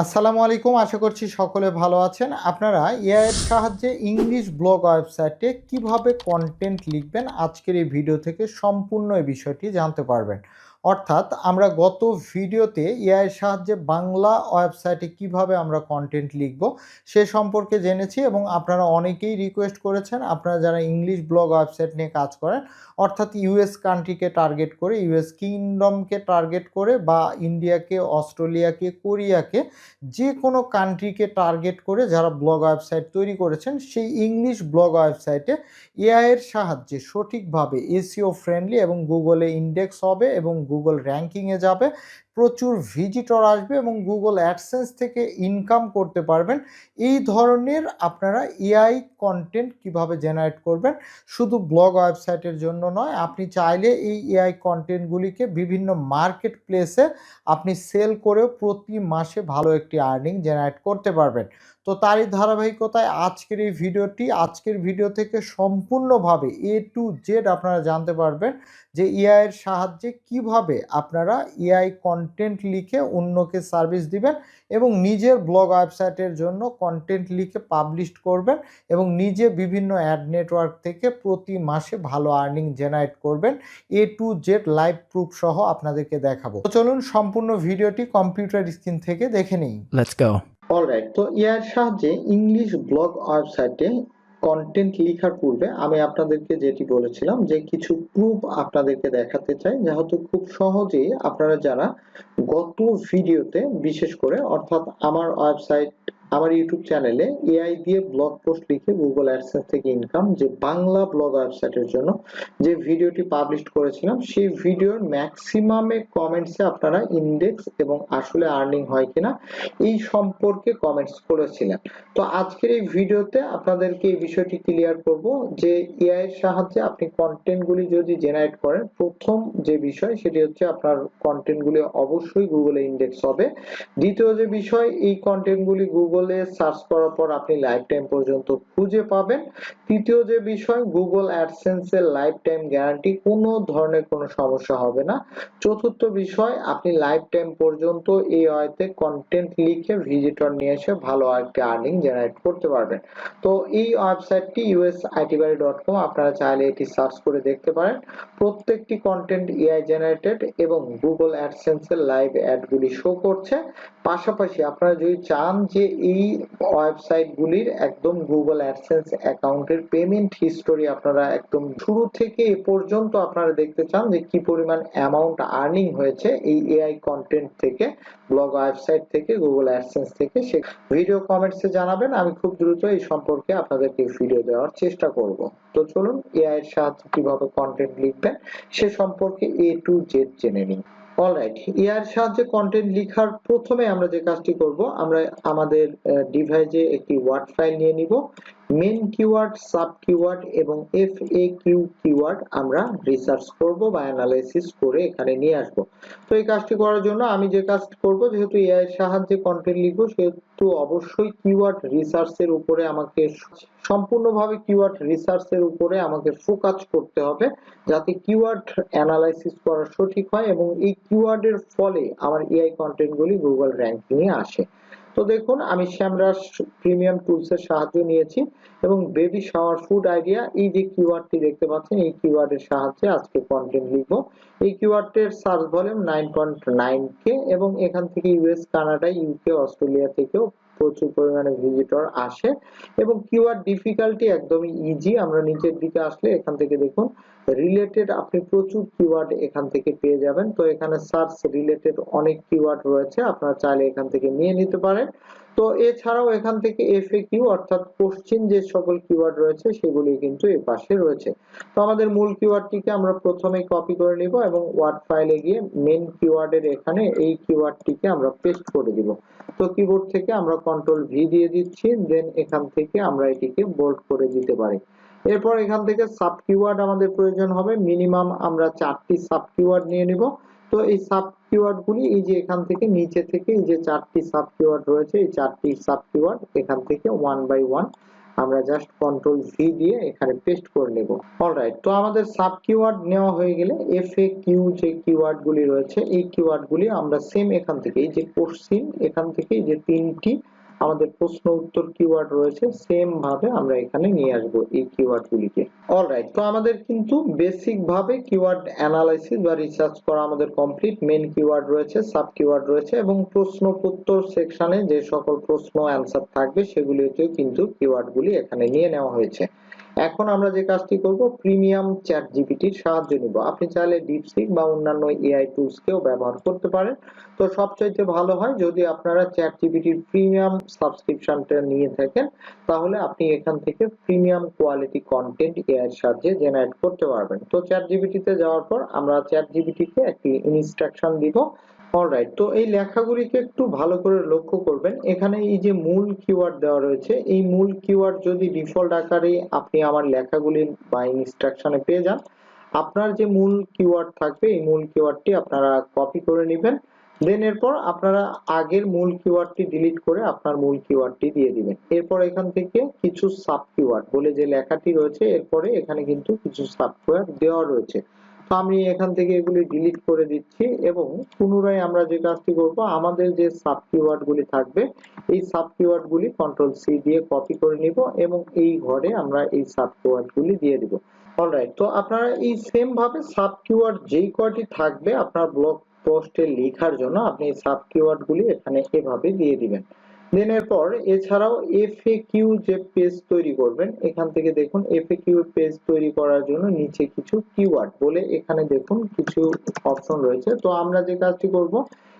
আসসালামু আলাইকুম, আশা করছি সকলে ভালো আছেন। আপনারা এআই এর সাহায্যে ইংলিশ ব্লগ ওয়েবসাইটে কীভাবে কন্টেন্ট লিখবেন, আজকের এই ভিডিও থেকে সম্পূর্ণ এই বিষয়টি জানতে পারবেন। অর্থাৎ আমরা গত ভিডিওতে এআই সাহায্যে বাংলা ওয়েবসাইটে কীভাবে আমরা কন্টেন্ট লিখব সে সম্পর্কে জেনেছি এবং আপনারা অনেকেই রিকোয়েস্ট করেছেন, আপনারা যারা ইংলিশ ব্লগ ওয়েবসাইট নিয়ে কাজ করেন, অর্থাৎ ইউএস কান্ট্রিকে টার্গেট করে ইউএস কিংডমকে টার্গেট করে বা ইন্ডিয়াকে অস্ট্রেলিয়াকে কোরিয়াকে যে কোনো কান্ট্রিকে টার্গেট করে যারা ব্লগ ওয়েবসাইট তৈরি করেছেন, সেই ইংলিশ ব্লগ ওয়েবসাইটে এআই এর সাহায্যে সঠিকভাবে এসিও ফ্রেন্ডলি এবং গুগলে ইন্ডেক্স হবে এবং গুগল র্যাঙ্কিংয়ে যাবে প্রচুর ভিজিটর আসবে এবং গুগল অ্যাডসেন্স থেকে ইনকাম করতে পারবেন। এই ধরনের আপনারা এআই কন্টেন্ট কীভাবে জেনারেট করবেন? শুধু ব্লগ ওয়েবসাইটের জন্য নয়, আপনি চাইলে এই এআই কন্টেন্টগুলিকে বিভিন্ন মার্কেট প্লেসে আপনি সেল করেও প্রতি মাসে ভালো একটি আর্নিং জেনারেট করতে পারবেন। তো তারই ধারাবাহিকতায় আজকের এই ভিডিওটি, আজকের ভিডিও থেকে সম্পূর্ণভাবে এ টু জেড আপনারা জানতে পারবেন যে এআইয়ের সাহায্যে কীভাবে আপনারা এআই কন্টেন্ট লিখে অন্যকে সার্ভিস দিবেন এবং নিজের ব্লগ ওয়েবসাইটের জন্য কন্টেন্ট লিখে পাবলিশ করবেন এবং নিজে বিভিন্ন অ্যাড নেটওয়ার্ক থেকে প্রতি মাসে ভালো আর্নিং জেনারেট করবেন A to Z live proof সহ আপনাদেরকে দেখাবো তো চলুন সম্পূর্ণ ভিডিওটি কম্পিউটার স্ক্রিন থেকে দেখে নিই go. অলরাইট তো এর সাহায্যে ইংলিশ ব্লগ ওয়েবসাইটে কন্টেন্ট লেখার পূর্বে আমি আপনাদেরকে যেটি বলেছিলাম যে কিছু প্রুফ আপনাদেরকে দেখাতে চাই, যেহেতু খুব সহজেই আপনারা যারা গত ভিডিওতে বিশেষ করে অর্থাৎ আমার ওয়েবসাইট আমার ইউটিউব চ্যানেলে এআই দিয়ে ব্লগ পোস্ট লিখে গুগল অ্যাডসেন্স থেকে ইনকাম যে বাংলা ব্লগ ওয়েবসাইটের জন্য যে ভিডিওটি পাবলিশ করেছিলাম, সেই ভিডিওর ম্যাক্সিমামে কমেন্টসে আপনারা ইন্ডেক্স এবং আসলে আর্নিং হয় কিনা এই সম্পর্কে কমেন্টস করেছিলেন। তো আজকের এই ভিডিওতে আপনাদেরকে এই বিষয়টি ক্লিয়ার করব যে এআই এর সাহায্যে আপনি কন্টেন্টগুলি যদি জেনারেট করেন, প্রথম যে বিষয় সেটি হচ্ছে আপনার কন্টেন্টগুলি অবশ্যই গুগলে ইন্ডেক্স হবে। দ্বিতীয় যে বিষয়, এই কন্টেন্টগুলি গুগলে সার্চ করার পর আপনি লাইফ টাইম পর্যন্ত খুঁজে পাবেন। তৃতীয় যে বিষয় গুগল অ্যাডসেন্স এর লাইফ টাইম গ্যারান্টি কোনো ধরনের কোনো সমস্যা হবে না। চতুর্থ বিষয়, আপনি লাইফ টাইম পর্যন্ত এই ওয়েতে কন্টেন্ট লিখে ভিজিটর নিয়ে এসে ভালো একটা আর্নিং জেনারেট করতে পারবেন। তো এই ওয়েবসাইটটি usiitbari.com আপনারা চাইলে এটি সার্চ করে দেখতে পারেন। প্রত্যেকটি কন্টেন্ট এআই জেনারেটেড এবং গুগল অ্যাডসেন্স এর লাইভ অ্যাডগুলি শো করছে। পাশাপাশি আপনারা যদি চান যে এই ওয়েবসাইট গুলির একদম গুগল অ্যাডসেন্স অ্যাকাউন্টের পেমেন্ট হিস্টোরি আপনারা একদম শুরু থেকে এ পর্যন্ত আপনারা দেখতে চান যে কি পরিমাণ অ্যামাউন্ট আর্নিং হয়েছে এই এআই কন্টেন্ট থেকে ব্লগ ওয়েবসাইট থেকে গুগল অ্যাডসেন্স থেকে। সে ভিডিও কমেন্টসে জানাবেন, আমি খুব দ্রুত এই সম্পর্কে আপনাদেরকে ভিডিও দেওয়ার চেষ্টা করব। তো চলুন, এআই এর সাহায্যে কীভাবে কন্টেন্ট লিখবেন, সে সম্পর্কে এ টু জেড জেনে নিন অলরাইট ইয়ার সাহায্যে কন্টেন্ট লেখার প্রথমে আমরা যে কাজটি করব, আমরা আমাদের ডিভাইসে একটি ওয়ার্ড ফাইল নিয়ে নিব। মেন কিওয়ার্ড সাব কিওয়ার্ড এবং এফ এ কিউ কিওয়ার্ড আমরা রিসার্চ করব বা অ্যানালাইসিস করে এখানে নিয়ে আসব। তো এই কাজটি করার জন্য আমি যে কাজটি করব, যেহেতু এআই সাহায্যে কন্টেন্ট লিখব, সেহেতু অবশ্যই কিওয়ার্ড রিসার্চের উপরে আমাকে সম্পূর্ণভাবে কিওয়ার্ড রিসার্চের উপরে আমাকে ফোকাস করতে হবে, যাতে কিওয়ার্ড অ্যানালাইসিস করা সঠিক হয় এবং এই কিওয়ার্ডের ফলে আমার এআই কন্টেন্টগুলি গুগল র্যাঙ্কিং এ আসে। তো দেখুন, আমি শ্যামরাজ প্রিমিয়াম টুলস এর সাহায্য নিয়েছি এবং বেবি শাওয়ার ফুড আইডিয়া, এই যে কিওয়ার্ডটি দেখতে পাচ্ছেন, এই কিওয়ার্ডের সাহায্যে আজকে কন্টেন্ট লিখব। এই কিওয়ার্ডের সার্চ ভলিউম 9.9 কে এবং এখান থেকে ইউএস, কানাডা, ইউকে, অস্ট্রেলিয়া থেকেও প্রচুর পরিমাণে ভিজিটর আসে এবং কিওয়ার্ড ডিফিকাল্টি একদমই ইজি আমরা নিচের দিকে আসলে এখান থেকে দেখুন রিলেটেড আপনি প্রচুর কিওয়ার্ড এখান থেকে পেয়ে যাবেন। তো এখানে সার্চ রিলেটেড অনেক কিওয়ার্ড রয়েছে, আপনারা চাইলে এখান থেকে নিয়ে নিতে পারেন। তো এছাড়াও এখান থেকে এফএকিউ অর্থাৎ কোশ্চেন যে সকল কিওয়ার্ড রয়েছে, সেগুলি কিন্তু এই পাশে রয়েছে। তো আমাদের মূল কিওয়ার্ডটিকে আমরা প্রথমে কপি করে নিব এবং ওয়ার্ড ফাইলে গিয়ে মেন কিওয়ার্ডের এখানে এই কিওয়ার্ডটিকে আমরা পেস্ট করে দিব। তো কিবোর্ড থেকে আমরা কন্ট্রোল ভি দিয়ে দিচ্ছি দেন এখান থেকে আমরা এটিকে বোল্ড করে দিতে পারি। এরপর এখান থেকে সাব কিওয়ার্ড আমাদের প্রয়োজন হবে। মিনিমাম আমরা চারটি সাব কিওয়ার্ড নিয়ে নিব। তো এই সাব কিওয়ার্ড গুলি এই যে এখান থেকে নিচে থেকে এই যে চারটি সাব কিওয়ার্ড রয়েছে, এই চারটি সাব কিওয়ার্ড এখান থেকে ওয়ান বাই ওয়ান আমরা জাস্ট কন্ট্রোল ভি দিয়ে এখানে পেস্ট করে নেব। অলরাইট তো আমাদের সাব কিওয়ার্ড নেওয়া হয়ে গেলে এফ এ কিউ যে কিওয়ার্ড গুলি রয়েছে, এই কিওয়ার্ড গুলি আমরা সেম এখান থেকে, এই যে কোশ্চিন এখান থেকে এই যে তিনটি আমাদের প্রশ্ন উত্তর কিওয়ার্ড রয়েছে সেম ভাবে আমরা এখানে নিয়ে আসব এই কিওয়ার্ড গুলিকে। অলরাইট তো আমাদের কিন্তু বেসিক ভাবে কিওয়ার্ড অ্যানালাইসিস বা রিসার্চ করা আমাদের কমপ্লিট মেন কিওয়ার্ড রয়েছে সাব কিওয়ার্ড রয়েছে এবং প্রশ্ন উত্তর সেকশনে যে সকল প্রশ্ন অ্যানসার থাকবে সেগুলিতেও কিন্তু কিওয়ার্ড গুলি এখানে নিয়ে নেওয়া হয়েছে। এখন আমরা যে কাজটি করব প্রিমিয়াম চ্যাট জিপিটির সাহায্য নিব। আপনি চাইলে ডিপসিক বা অন্যান্য এআই টুলস কেও ব্যবহার করতে পারেন। তো সবচাইতে ভালো হয়, যদি আপনারা চ্যাট জিপিটির প্রিমিয়াম সাবস্ক্রিপশনটা নিয়ে থাকেন, তাহলে আপনি এখান থেকে প্রিমিয়াম কোয়ালিটি কন্টেন্ট এআই এর সাহায্যে জেনারেট করতে পারবেন। তো চ্যাট জিপিটিতে যাওয়ার পর আমরা চ্যাট জিপিটিকে একটি ইনস্ট্রাকশন দিব। অলরাইট তো এই লেখাগুলিকে একটু ভালো করে লক্ষ্য করবেন। এখানে এই যে মূল কিওয়ার্ড দেওয়া রয়েছে, এই মূল কিওয়ার্ড যদি ডিফল্ট আকারে আপনি আমার লেখাগুলি বা ইনস্ট্রাকশনে পেয়ে যান, আপনার যে মূল কিওয়ার্ড থাকবে, এই মূল কিওয়ার্ডটি আপনারা কপি করে নেবেন। দেন এরপর আপনারা আগের মূল কিওয়ার্ডটি ডিলিট করে আপনার মূল কিওয়ার্ডটি দিয়ে দিবেন। এরপর এখান থেকে কিছু সাব কিওয়ার্ড বলে যে লেখাটি রয়েছে, এরপরে এখানে কিন্তু কিছু সাব কিওয়ার্ড দেওয়া রয়েছে। আমি এখান থেকে এগুলি ডিলিট করে দিচ্ছি এবং পুনরায় আমরা যে কাজটি করব, আমাদের যে সাব কিওয়ার্ড গুলি থাকবে, এই সাব কিওয়ার্ড গুলি কন্ট্রোল সি দিয়ে কপি করে নিব এবং এই ঘরে আমরা এই সাব কিওয়ার্ড গুলি দিয়ে দিব। অলরাইট তো আপনারা এই সেম ভাবে সাব কিওয়ার্ড যেই কয়টি থাকবে আপনার ব্লগ পোস্টে লেখার জন্য আপনি সাব কিওয়ার্ড গুলি এখানে এভাবে দিয়ে দিবেন। দেন এরপর এছাড়াও এফএকিউ যে পেজ তৈরি করবেন, এখান থেকে দেখুন এফএকিউ পেজ তৈরি করার জন্য নিচে কিছু কিওয়ার্ড বলে এখানে দেখুন কিছু অপশন রয়েছে। তো আমরা যে কাজটি করব,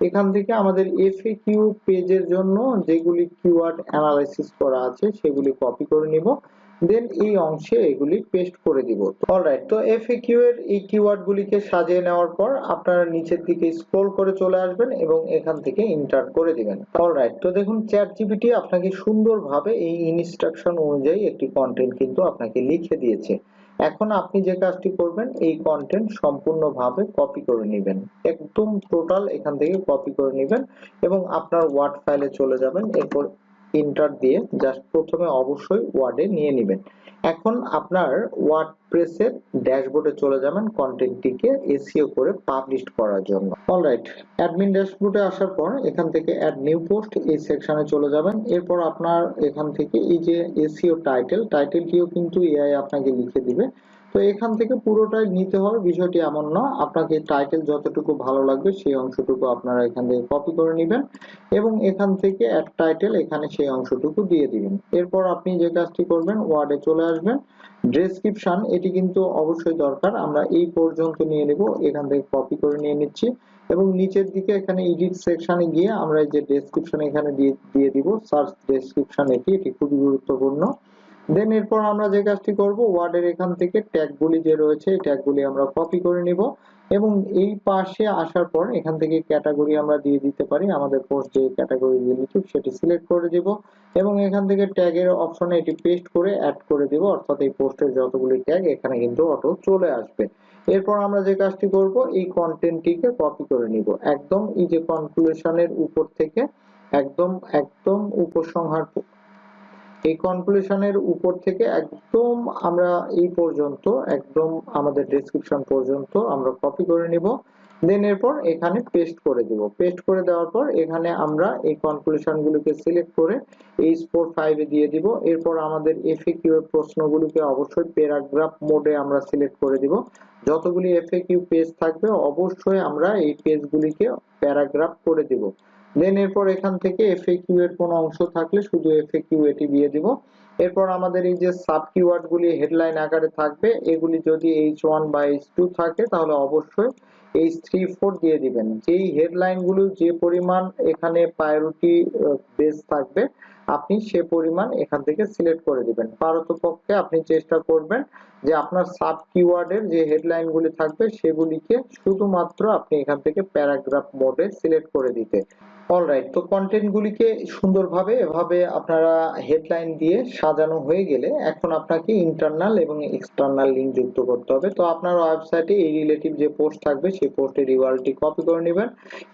এখান থেকে আমাদের এফএকিউ পেজের জন্য যেগুলি কিওয়ার্ড অ্যানালাইসিস করা আছে সেগুলি কপি করে নিব। দেন এই অংশে এগুলি পেস্ট করে দিব। অলরাইট তো এফএকিউ এর এই কিওয়ার্ড গুলিকে সাজিয়ে নেওয়ার পর আপনারা নিচের দিকে স্ক্রল করে চলে আসবেন এবং এখান থেকে ইন্টার করে দিবেন। অলরাইট তো দেখুন চ্যাট জিপিটি আপনাকে সুন্দরভাবে এই ইনস্ট্রাকশন অনুযায়ী একটি কন্টেন্ট কিন্তু আপনাকে লিখে দিয়েছে। এখন আপনি যে কাজটি করবেন, এই কন্টেন্ট সম্পূর্ণভাবে কপি করে নেবেন। একদম টোটাল এখান থেকে কপি করে নেবেন এবং আপনার ওয়ার্ড ফাইলে চলে যাবেন। এরপর ইন্টার দিয়ে জাস্ট প্রথমে অবশ্যই ওয়ার্ডে নিয়ে নেবেন। এখন আপনার ওয়ার্ডপ্রেসের ড্যাশবোর্ডে চলে যাবেন কন্টেন্টটিকে এসইও করে পাবলিশ করার জন্য। অলরাইট অ্যাডমিন ড্যাশবোর্ডে আসার পর এখান থেকে অ্যাড নিউ পোস্ট এই সেকশনে চলে যাবেন। এরপর আপনার এখান থেকে এই যে এসইও টাইটেল টাইটেলটিও কিন্তু এআই আপনাকে লিখে দিবে। তো এখান থেকে পুরোটাই নিতে হবে। বিষয়টি এমন না। আপনাকে টাইটেল যতটুকু ভালো লাগবে সেই অংশটুকু আপনারা এখান থেকে কপি করে নেবেন এবং এখান থেকে অ্যাড টাইটেল এখানে সেই অংশটুকু দিয়ে দিবেন। এরপর আপনি যে কাজটি করবেন ওয়ার্ডে চলে আসবেন। ডেসক্রিপশন এটি কিন্তু অবশ্যই দরকার। আমরা এই পর্যন্ত নিয়ে নেব। এখান থেকে কপি করে নিয়ে নিচ্ছি এবং নিচের দিকে এখানে এডিট সেকশনে গিয়ে আমরা যে ডেসক্রিপশন এখানে দিয়ে দিয়ে দিব। সার্চ ডেসক্রিপশন এটি এটি খুবই গুরুত্বপূর্ণ। দেন এরপর আমরা যে কাজটি করব ওয়ার্ডের এখান থেকে ট্যাগগুলি যে রয়েছে, এই ট্যাগগুলি আমরা কপি করে নিব এবং এই পাশে আসার পর এখান থেকে ক্যাটাগরি আমরা দিয়ে দিতে পারি। আমাদের পোস্ট যে ক্যাটাগরি দিয়ে রিলেটিভ সেটি সিলেক্ট করে দিব এবং এখান থেকে ট্যাগের অপশনে এটি পেস্ট করে অ্যাড করে দিব। অর্থাৎ এই পোস্টের যতগুলি ট্যাগ এখানে কিন্তু অটো চলে আসবে। এরপর আমরা যে কাজটি করব, এই কন্টেন্টটিকে কপি করে নিব। একদম এই যে কনক্লুশনের উপর থেকে, একদম একদম উপসংহার এই কনক্লুশনের উপর থেকে একদম আমরা এই পর্যন্ত, একদম আমাদের ডেসক্রিপশন পর্যন্ত আমরা কপি করে নিব। দেন এরপর এখানে পেস্ট করে দিব। পেস্ট করে দেওয়ার পর এখানে আমরা এই কনক্লুশন গুলোকে সিলেক্ট করে এই স্পোর ফাইভে দিয়ে দিব। এরপর আমাদের এফএকিউ এর প্রশ্নগুলোকে অবশ্যই প্যারাগ্রাফ মোডে আমরা সিলেক্ট করে দিব। যতগুলি এফএকিউ পেজ থাকবে, অবশ্যই আমরা এই পেজগুলিকে প্যারাগ্রাফ করে দিব। দেন এরপর এখান থেকে এফএকিউ এর কোনো অংশ থাকলে শুধু এফএকিউ এটি দিয়ে দিব। এরপর আমাদের এই যে সাব কিওয়ার্ড গুলি হেডলাইন আকারে থাকবে, এগুলি যদি এইচ ওয়ান বা এইচ টু থাকে, তাহলে অবশ্যই এইচ থ্রি ফোর দিয়ে দিবেন। যেই হেডলাইনগুলো যে পরিমাণ এখানে প্রায়োরিটি বেস থাকবে, আপনি সে পরিমাণ এখান থেকে সিলেক্ট করে দিবেন। পারতপক্ষে আপনি চেষ্টা করবেন যে আপনার সাব কিওয়ার্ডের যে হেডলাইন গুলি থাকবে সেগুলিকে শুধুমাত্র আপনি এখান থেকে প্যারাগ্রাফ মোডে সিলেক্ট করে দিতে। অলরাইট তো কন্টেন্ট গুলিকে সুন্দরভাবে এভাবে আপনারা হেডলাইন দিয়ে সাজানো হয়ে গেলে এখন আপনাকে ইন্টারনাল এবং এক্সটার্নাল লিংক যুক্ত করতে হবে। তো আপনার ওয়েবসাইটে এই রিলেটিভ যে পোস্ট থাকবে সেই পোস্টের ইউআরএলটি কপি করে নেবেন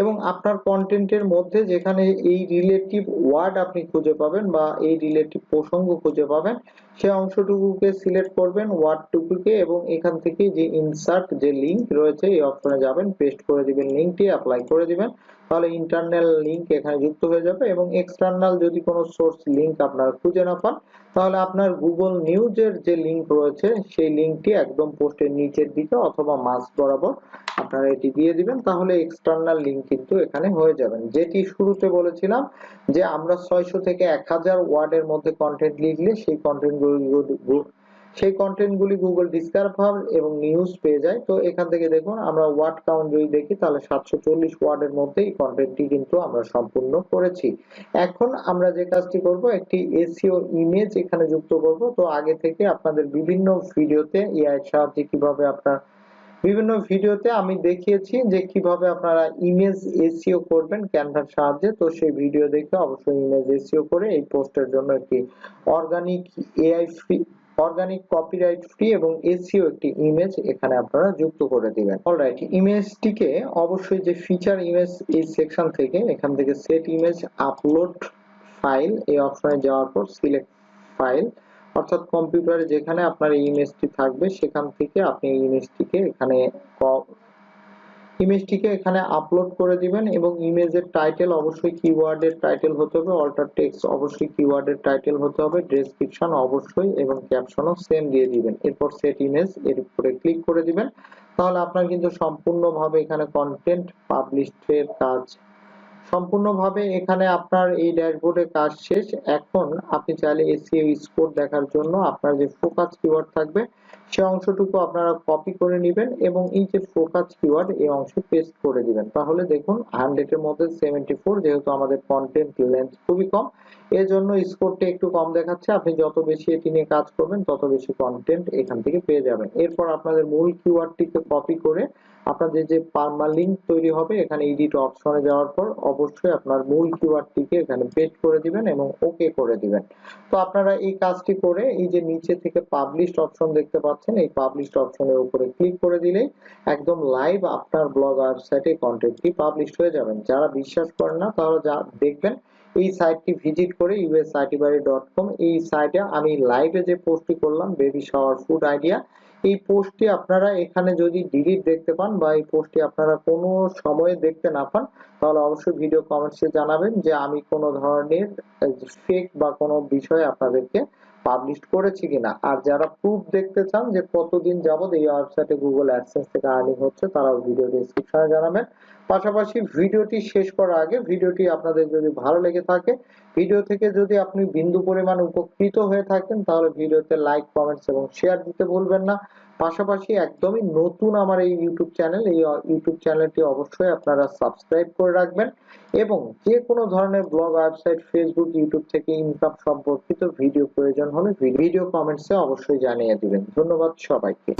এবং আপনার কন্টেন্টের মধ্যে যেখানে এই রিলেটিভ ওয়ার্ড আপনি খুঁজে পাবেন বা এই রিলেটিভ প্রসঙ্গ খুঁজে পাবেন সেই অংশটুকুকে সিলেক্ট করবেন ওয়ার্ডটুকুকে এবং এখান থেকে যে ইনসার্ট যে লিংক রয়েছে, এই অপশনে যাবেন, পেস্ট করে দিবেন, লিংকটি অ্যাপ্লাই করে দিবেন। তাহলে ইন্টারনাল লিংক এখানে যুক্ত হয়ে যাবে এবং এক্সটার্নাল যদি কোনো সোর্স লিংক আপনার খুঁজে না পান, তাহলে আপনার গুগল নিউজের যে লিংক রয়েছে, সেই লিংকটি একদম পোস্টের নিচের দিকে অথবা মাঝ বরাবর আপনারা এটি দিয়ে দিবেন, তাহলে এক্সটার্নাল লিংক কিন্তু এখানে হয়ে যাবেন যেটি শুরুতে বলেছিলাম যে আমরা ছয়শো থেকে এক হাজার ওয়ার্ডের মধ্যে কন্টেন্ট লিখলে সেই কন্টেন্টগুলি সেই কন্টেন্টগুলি গুগল ডিসকাভার এবং নিউজ পেয়ে যায়। তো এখান থেকে দেখুন, আমরা ওয়ার্ড কাউন্ট যদি দেখি, তাহলে সাতশো চল্লিশ ওয়ার্ডের মধ্যে এই কন্টেন্টটি কিন্তু আমরা সম্পূর্ণ করেছি। এখন আমরা যে কাজটি করব, একটি এসিও ইমেজ এখানে যুক্ত করব। তো আগে থেকে আপনাদের বিভিন্ন ভিডিওতে এআই সাহায্যে কীভাবে আপনার বিভিন্ন ভিডিওতে আমি দেখিয়েছি যে কীভাবে আপনারা ইমেজ এসিও করবেন ক্যানভার সাহায্যে। তো সেই ভিডিও দেখে অবশ্যই ইমেজ এসিও করে এই পোস্টের জন্য একটি organic AI free organic copyright free এবং এসিও একটি ইমেজ এখানে আপনারা যুক্ত করে দিবেন। অলরাইট ইমেজটিকে অবশ্যই যে ফিচার ইমেজ এই সেকশন থেকে, এখান থেকে সেট ইমেজ আপলোড ফাইল এই অপশনে যাওয়ার পর সিলেক্ট ফাইল অর্থাৎ কম্পিউটারে যেখানে আপনার ইমেজটি থাকবে, সেখান থেকে আপনি ইমেজটিকে এখানে ইমেজটিকে এখানে আপলোড করে দিবেন এবং ইমেজের টাইটেল অবশ্যই কিওয়ার্ডের টাইটেল হতে হবে অল্টার টেক্সট অবশ্যই কিওয়ার্ডের টাইটেল হতে হবে ডেসক্রিপশন অবশ্যই এবং ক্যাপশনও সেম দিয়ে দিবেন। এরপর সেট ইমেজ এর উপরে ক্লিক করে দিবেন। তাহলে আপনার কিন্তু সম্পূর্ণভাবে এখানে কন্টেন্ট পাবলিশের কাজ সম্পূর্ণভাবে এখানে আপনার এই ড্যাশবোর্ডে কাজ শেষ। এখন আপনি চাইলে এসিও স্কোর দেখার জন্য আপনার যে ফোকাস কিওয়ার্ড থাকবে, সে অংশটুকু আপনারা কপি করে নেবেন এবং এই যে ফোকাস কিওয়ার্ড, এই অংশে পেস্ট করে দিবেন। তাহলে দেখুন হান্ড্রেড এর মধ্যে সেভেন্টি ফোর যেহেতু আমাদের কন্টেন্ট লেন্থ খুবই কম এর জন্য স্কোরটা একটু কম দেখাচ্ছে। আপনি যত বেশি এটি নিয়ে কাজ করবেন, তত বেশি কন্টেন্ট এখান থেকে পেয়ে যাবেন। এরপর আপনাদের মূল কিওয়ার্ডটিকে কপি করে আপনাদের যে পারমালিঙ্ক তৈরি হবে, এখানে এডিট অপশনে যাওয়ার পর অবশ্যই আপনার মূল কিওয়ার্ডটিকে এখানে পেস্ট করে দিবেন এবং ওকে করে দিবেন। তো আপনারা এই কাজটি করে এই যে নিচে থেকে পাবলিশড অপশন দেখতে পাচ্ছেন, এই পাবলিশড অপশনের উপরে ক্লিক করে দিলেই একদম লাইভ আপনার ব্লগ ওয়েবসাইটে কন্টেন্টটি পাবলিশড হয়ে যাবেন। যারা বিশ্বাস করেন না, তারা যা দেখবেন এই সাইটটি ভিজিট করে ইউএস আইটিবাড়ি ডট কম এই সাইটে আমি লাইভে যে পোস্টটি করলাম বেবি শাওয়ার ফুড আইডিয়া এই পোস্টটি আপনারা এখানে যদি ডিলিট দেখতে পান বা এই পোস্টটি আপনারা কোনো সময়ে দেখতে না পান, তাহলে অবশ্যই ভিডিও কমেন্টসে জানাবেন যে আমি কোনো ধরনের ফেক বা কোনো বিষয়ে আপনাদেরকে পাবলিশ করেছি কিনা। আর যারা প্রুফ দেখতে চান যে কতদিন যাবত এই ওয়েবসাইটে গুগল অ্যাডসেন্স থেকে আর্নিং হচ্ছে, তারাও ভিডিও ডেসক্রিপশনে জানাবেন। পাশাপাশি ভিডিওটি শেষ করার আগে ভিডিওটি আপনাদের যদি ভালো লেগে থাকে, ভিডিও থেকে যদি আপনি বিন্দু পরিমাণ উপকৃত হয়ে থাকেন, তাহলে ভিডিওতে লাইক কমেন্টস এবং শেয়ার দিতে ভুলবেন না। পাশাপাশি একদমই নতুন আমার এই ইউটিউব চ্যানেল এই ইউটিউব চ্যানেলটি অবশ্যই আপনারা সাবস্ক্রাইব করে রাখবেন এবং যে কোনো ধরনের ব্লগ ওয়েবসাইট ফেসবুক ইউটিউব থেকে ইনকাম সম্পর্কিত ভিডিও প্রয়োজন হলে ভিডিও কমেন্টসে অবশ্যই জানিয়ে দিবেন। ধন্যবাদ সবাইকে।